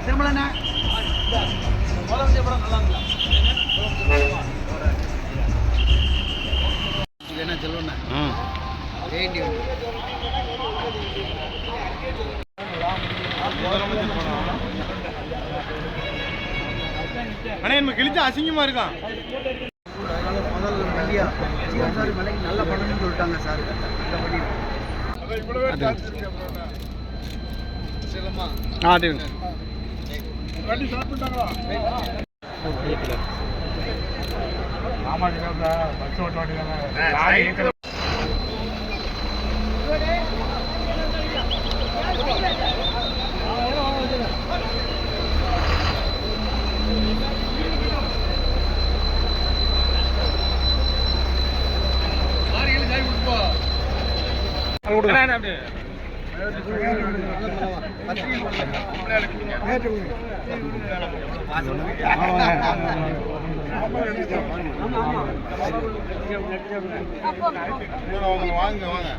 திருமலண்ணா முதலமைச்சர் படம் நல்லா இது என்ன செல்வண்ணா? வேண்டி அண்ணா நம்ம கிழிச்சா அசிங்கமா இருக்கான் முதல் சார் மலைக்கு நல்லா பண்ணணும்னு சொல்லிட்டாங்க சார். மற்றபடி செல்லம்மா வாங்க வாங்க